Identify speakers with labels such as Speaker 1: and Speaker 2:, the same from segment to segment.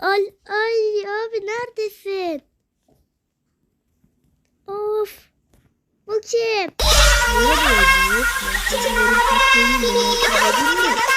Speaker 1: Ay, ay abi neredesin? Of. Bu kim?
Speaker 2: Neyse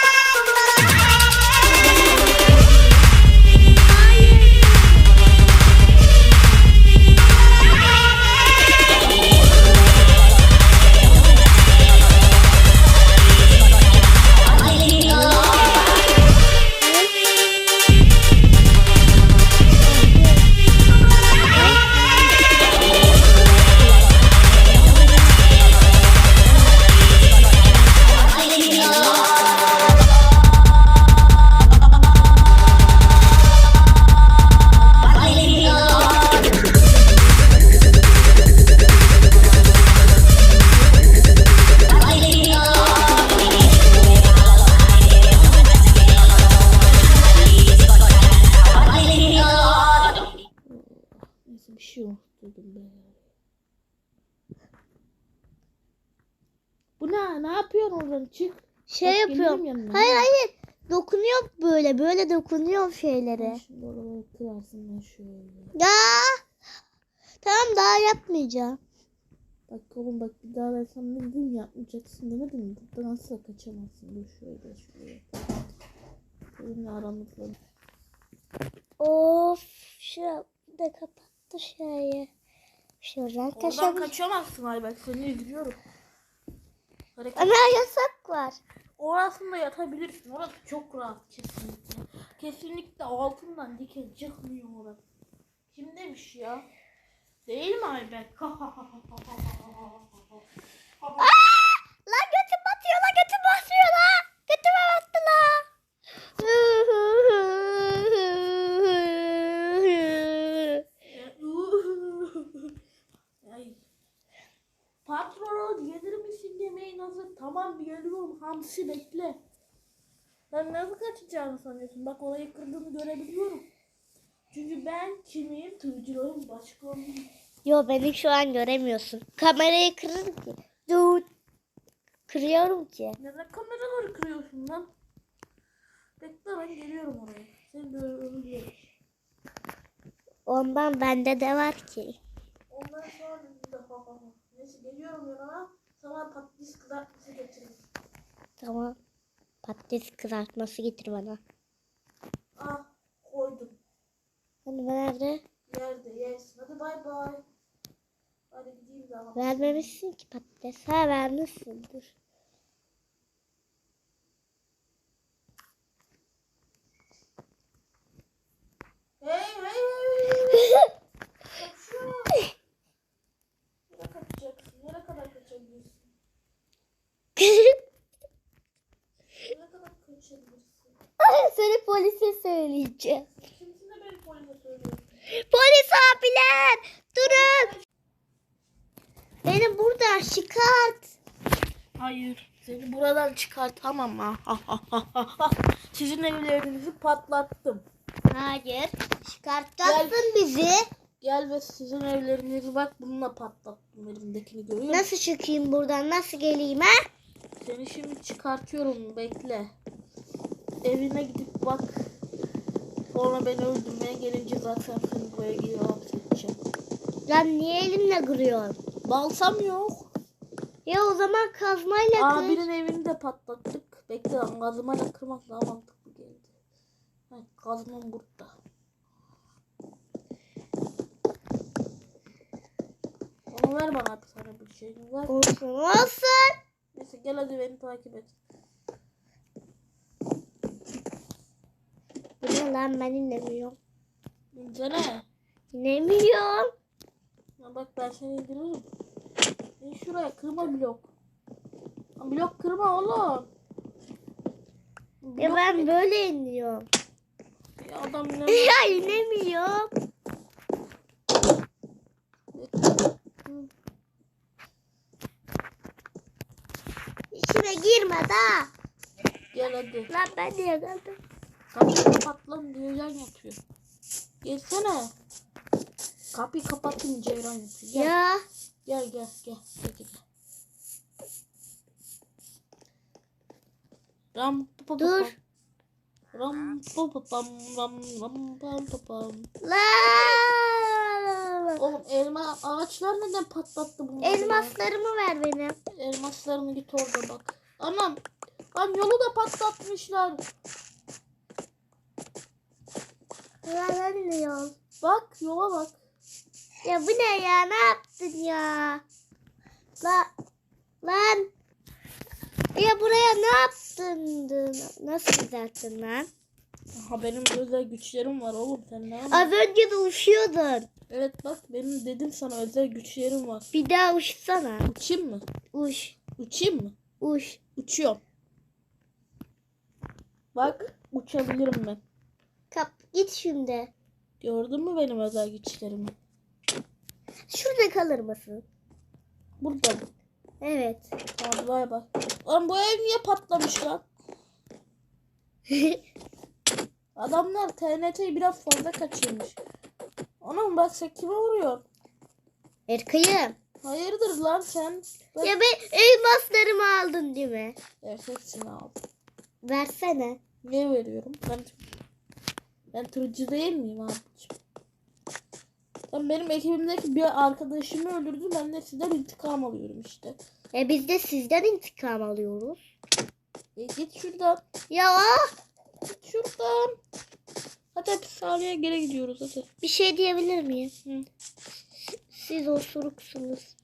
Speaker 2: ne? Ne yapıyorsun oradan? Çık.
Speaker 1: Şey
Speaker 2: Bak,
Speaker 1: yapıyorum.
Speaker 2: yanına.
Speaker 1: Hayır hayır. Dokunuyor böyle. Böyle dokunuyor şeylere.
Speaker 2: Şimdi oraları kırarsın ben şöyle.
Speaker 1: Ya. Tamam daha yapmayacağım.
Speaker 2: Bak oğlum bak bir daha sana ne dedim yapmayacaksın demedim mi? Buradan asla kaçamazsın. Dur şöyle şöyle. Benimle aramızda.
Speaker 1: Of. Şu da kapattı şeyi. Şuradan
Speaker 2: Oradan
Speaker 1: kaçabilir.
Speaker 2: kaçamazsın ay bak seni üzülüyorum. Hareket.
Speaker 1: Ama yasak var.
Speaker 2: Orasında yatabilirsin. Orası çok rahat kesinlikle. Kesinlikle altından diken çıkmıyor orası. Kim demiş ya? Değil mi Ayberk? Tamam geliyorum hamsi bekle. Sen nasıl kaçacağını sanıyorsun? Bak orayı kırdığını görebiliyorum. Çünkü ben kimiyim? Tırcıların başkanıyım.
Speaker 1: Yo beni şu an göremiyorsun. Kamerayı kırırım ki. Dur. Kırıyorum ki.
Speaker 2: Neden kameraları kırıyorsun lan? Bekle ben geliyorum oraya. Seni böyle ölüyorum.
Speaker 1: Ondan bende de var ki.
Speaker 2: Ondan sonra ha. Neyse geliyorum yanına. Sana patates kızartması getireyim.
Speaker 1: Tamam. Patates kızartması getir bana.
Speaker 2: Ah koydum.
Speaker 1: Hani nerede?
Speaker 2: Yerde yersin. Hadi bay bay. Hadi gideyim daha.
Speaker 1: Vermemişsin ki patates. Ha vermişsin. Dur.
Speaker 2: Hey.
Speaker 1: Polise söyleyeceğim.
Speaker 2: Kimsin de beni polise söylüyorsun?
Speaker 1: Polis abiler durun. Beni buradan çıkart.
Speaker 2: Hayır. Seni buradan çıkartamam ha. Sizin evlerinizi patlattım.
Speaker 1: Hayır. Çıkartacaksın bizi.
Speaker 2: Gel ve sizin evlerinizi bak bununla patlattım elimdekini görüyor musun?
Speaker 1: Nasıl çıkayım buradan? Nasıl geleyim ha?
Speaker 2: Seni şimdi çıkartıyorum bekle. Evine gidip bak. Sonra beni öldürmeye gelince zaten seni buraya geri hapsedeceğim.
Speaker 1: Lan niye elimle kırıyorsun?
Speaker 2: Balsam yok.
Speaker 1: Ya o zaman kazmayla kır.
Speaker 2: Abinin evini de patlattık. Bekle lan kazmayla kırmak daha mantıklı geldi. Evet, kazmam burada. Onu ver bana bir tane bir şey. Ver.
Speaker 1: Olsun olsun.
Speaker 2: Neyse gel hadi beni takip et.
Speaker 1: Bu ne lan ben inemiyorum.
Speaker 2: İncele.
Speaker 1: İnemiyorum.
Speaker 2: Ya bak ben seni indiririm. İn şuraya kırma blok. Blok kırma oğlum.
Speaker 1: Ya
Speaker 2: Blok
Speaker 1: ben
Speaker 2: ne-
Speaker 1: böyle iniyorum.
Speaker 2: Ya adam ne?
Speaker 1: Ya inemiyorum. İçine girme da.
Speaker 2: Gel hadi.
Speaker 1: Lan ben niye kaldım?
Speaker 2: Kapıyı kapat lan diyor yan yapıyor. Gelsene. Kapıyı kapattım Ceyran yapıyor. Gel.
Speaker 1: Ya.
Speaker 2: Gel gel gel. Gel gel. Ram, pa, pa, pa,
Speaker 1: Dur.
Speaker 2: pa. Ram pam pam pam ram ram pam pam pam. Oğlum elma ağaçlar neden patlattı ya?
Speaker 1: Elmaslarımı ver benim.
Speaker 2: Elmaslarını git orada bak. Anam. Lan yolu da patlatmışlar.
Speaker 1: Lan yol.
Speaker 2: Bak yola bak.
Speaker 1: Ya bu ne ya? Ne yaptın ya? La lan. Ya buraya ne yaptın? Nasıl düzelttin lan?
Speaker 2: Ha benim özel güçlerim var oğlum sen ne yapıyorsun?
Speaker 1: Az önce de uçuyordun.
Speaker 2: Evet bak benim dedim sana özel güçlerim var.
Speaker 1: Bir daha uçsana.
Speaker 2: Uçayım mı?
Speaker 1: Uç.
Speaker 2: Uçayım mı?
Speaker 1: Uç.
Speaker 2: Uçuyorum. Bak uçabilirim ben.
Speaker 1: Kap git şimdi.
Speaker 2: Gördün mü benim özel güçlerimi?
Speaker 1: Şurada kalır mısın?
Speaker 2: Burada mı?
Speaker 1: Evet.
Speaker 2: Bay bay. Lan bu ev niye patlamış lan? Adamlar TNT'yi biraz fazla kaçırmış. Anam bak sen kime vuruyor?
Speaker 1: Erkay'ım.
Speaker 2: Hayırdır lan sen? Bak,
Speaker 1: Ya ben elmaslarımı aldın değil mi?
Speaker 2: Evet, hepsini aldım.
Speaker 1: Versene.
Speaker 2: Niye veriyorum? Ben ben tırcı değil miyim abiciğim? Lan benim ekibimdeki bir arkadaşımı öldürdü. Ben de sizden intikam alıyorum işte.
Speaker 1: E biz de sizden intikam alıyoruz.
Speaker 2: E git şuradan.
Speaker 1: Ya!
Speaker 2: Git şuradan. Hadi hapishaneye geri gidiyoruz hadi.
Speaker 1: bir şey diyebilir miyim?
Speaker 2: Hı.
Speaker 1: Siz osuruksunuz.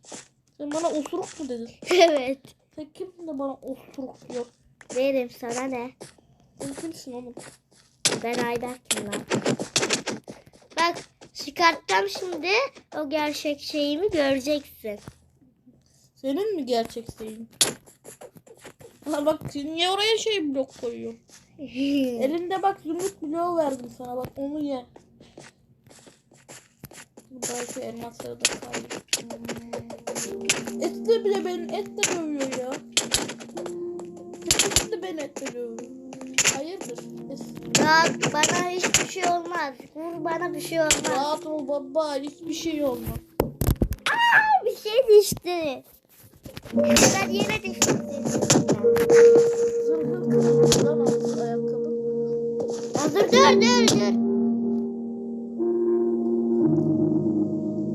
Speaker 2: Sen bana osuruk mu dedin?
Speaker 1: evet.
Speaker 2: Sen kimsin de bana osuruk diyor?
Speaker 1: Verim sana ne?
Speaker 2: Sen kimsin oğlum?
Speaker 1: Ben Aydar kim lan? Bak çıkartacağım şimdi o gerçek şeyimi göreceksin.
Speaker 2: Senin mi gerçek şeyin? Ha bak niye oraya şey blok koyuyorsun? Elinde bak zümrüt bloğu verdim sana bak onu ye. Belki elmasları da kaydı. Etle bile beni etle dövüyor ya. Etle beni etle dövüyor.
Speaker 1: Bak bana hiçbir şey olmaz. Vur bana bir şey olmaz.
Speaker 2: Rahat ol baba hiçbir şey olmaz.
Speaker 1: Aa, bir şey düştü. Ben yere düştüm.
Speaker 2: Zırhın kırıldı lan ayakkabı.
Speaker 1: Ya dur dur dur dur.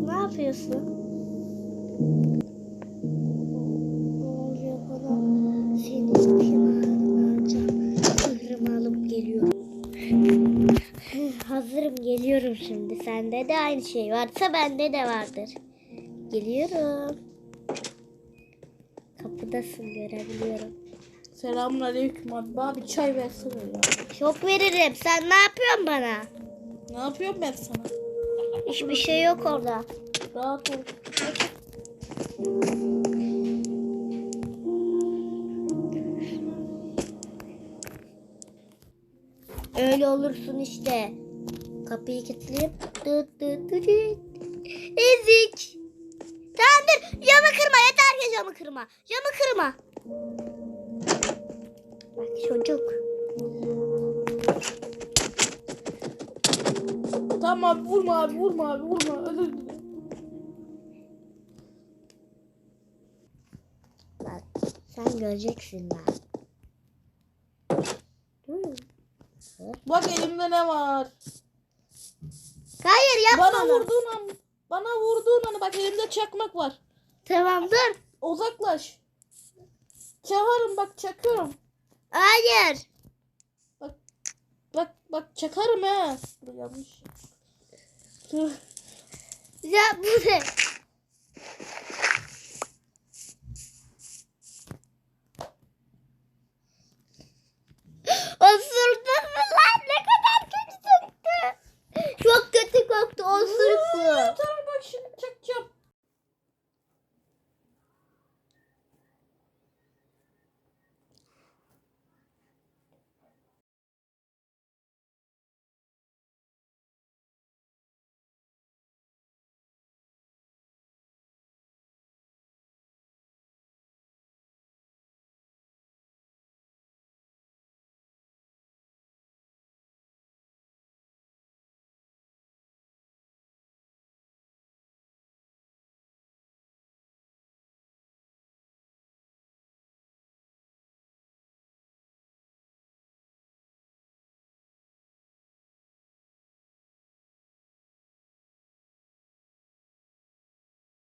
Speaker 1: Ne yapıyorsun? Sende de aynı şey varsa bende de vardır. Geliyorum. Kapıdasın görebiliyorum.
Speaker 2: Selamun aleyküm abi. Abi çay versene ya.
Speaker 1: Çok veririm. Sen ne yapıyorsun bana?
Speaker 2: Ne yapıyorum ben sana?
Speaker 1: Hiçbir şey yok orada.
Speaker 2: Rahat ol.
Speaker 1: Öyle olursun işte. Kapıyı kilitleyip dıt dıt dıt. Ezik. Tamam dur. Camı kırma. Yeter ki camı kırma. Camı kırma. Bak çocuk.
Speaker 2: Tamam vurma abi vurma abi vurma. Özür dilerim.
Speaker 1: Bak sen göreceksin lan.
Speaker 2: Bak elimde ne var?
Speaker 1: Hayır yapma
Speaker 2: Bana vurduğun an bana vurduğun an bak elimde çakmak var.
Speaker 1: Tamam dur.
Speaker 2: Uzaklaş. Çakarım bak çakıyorum.
Speaker 1: Hayır.
Speaker 2: Bak bak bak çakarım he. Dur yanlış.
Speaker 1: Ya bu ne?